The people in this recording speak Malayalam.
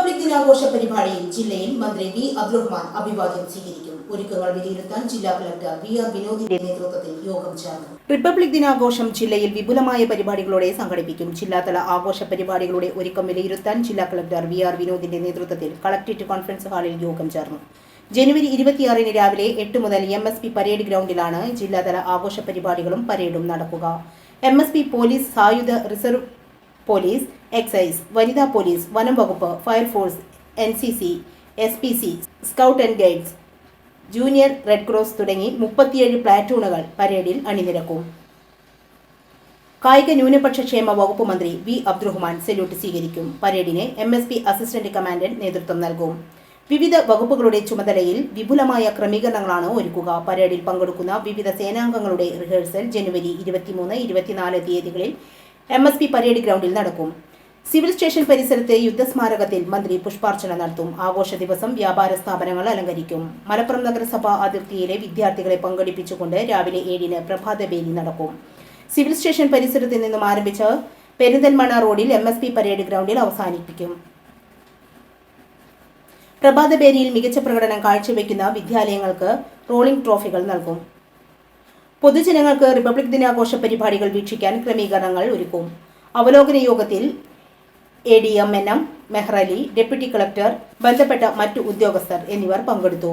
റിപ്പബ്ലിക് ദിനാഘോഷ പരിപാടിയിൽ ജില്ലയിൽ മന്ത്രി വി അബ്ദുറഹ്മാൻ അഭിവാദ്യം സ്വീകരിക്കും ഒരുക്കങ്ങൾ വിലയിരുത്താൻ ജില്ലാ കളക്ടർ വി ആർ വിനോദിന്റെ നേതൃത്വത്തിൽ യോഗം ചേർന്നു. റിപ്പബ്ലിക് ദിനാഘോഷം ജില്ലയിൽ വിപുലമായ പരിപാടികളോടെ സംഘടിപ്പിക്കും. ജില്ലാതല ആഘോഷ പരിപാടികളുടെ ഒരുക്കം വിലയിരുത്താൻ ജില്ലാ കളക്ടർ വി ആർ വിനോദിന്റെ നേതൃത്വത്തിൽ കളക്ടറേറ്റ് കോൺഫറൻസ് ഹാളിൽ യോഗം ചേർന്നു. ജനുവരി ഇരുപത്തിയാറിന് രാവിലെ എട്ട് മുതൽ എം എസ് പി പരേഡ് ഗ്രൗണ്ടിലാണ് ജില്ലാതല ആഘോഷ പരിപാടികളും പരേഡും നടക്കുക. എം എസ് പി പോലീസ് സായുധ റിസർവ് പോലീസ് എക്സൈസ് വനിതാ പോലീസ് വനം വകുപ്പ് fire force N C C S P C scout and guides junior red cross തുടങ്ങി മുപ്പത്തിയേഴ് പ്ലാറ്റൂണുകൾ പരേഡിൽ അണിനിരക്കും. കായിക ന്യൂനപക്ഷ ക്ഷേമ വകുപ്പ് മന്ത്രി വി അബ്ദുറഹ്മാൻ സല്യൂട്ട് സ്വീകരിക്കും. പരേഡിന് M S P assistant commandant നേതൃത്വം നൽകും. വിവിധ വകുപ്പുകളുടെ ചുമതലയിൽ വിപുലമായ ക്രമീകരണങ്ങളാണ് ഒരുക്കുക. പരേഡിൽ പങ്കെടുക്കുന്ന വിവിധ സേനാംഗങ്ങളുടെ റിഹേഴ്സൽ ജനുവരി ഇരുപത്തിമൂന്ന് ഇരുപത്തിനാല് തീയതികളിൽ എം എസ് പി പരേഡ് ഗ്രൗണ്ടിൽ നടക്കും. സിവിൽ സ്റ്റേഷൻ പരിസരത്തെ യുദ്ധസ്മാരകത്തിൽ മന്ത്രി പുഷ്പാർച്ചന നടത്തും. ആഘോഷ ദിവസം വ്യാപാര സ്ഥാപനങ്ങൾ അലങ്കരിക്കും. മലപ്പുറം നഗരസഭ അതിർത്തിയിലെ വിദ്യാർത്ഥികളെ പങ്കെടുപ്പിച്ചുകൊണ്ട് രാവിലെ ഏഴിന് പ്രഭാതബേലി നടക്കും. സിവിൽ സ്റ്റേഷൻ പരിസരത്ത് നിന്നും ആരംഭിച്ച പെരിന്തൽമണ്ണ റോഡിൽ എം എസ് പി പരേഡ് ഗ്രൗണ്ടിൽ അവസാനിപ്പിക്കും. പ്രഭാതബേരിയിൽ മികച്ച പ്രകടനം കാഴ്ചവെക്കുന്ന വിദ്യാലയങ്ങൾക്ക് റോളിംഗ് ട്രോഫികൾ നൽകും. പൊതുജനങ്ങൾക്ക് റിപ്പബ്ലിക് ദിനാഘോഷ പരിപാടികൾ വീക്ഷിക്കാൻ ക്രമീകരണങ്ങൾ ഒരുക്കും. അവലോകന യോഗത്തിൽ A D M N M Mehrali deputy collector ബന്ധപ്പെട്ട മറ്റു ഉദ്യോഗസ്ഥർ എന്നിവർ പങ്കെടുത്തു.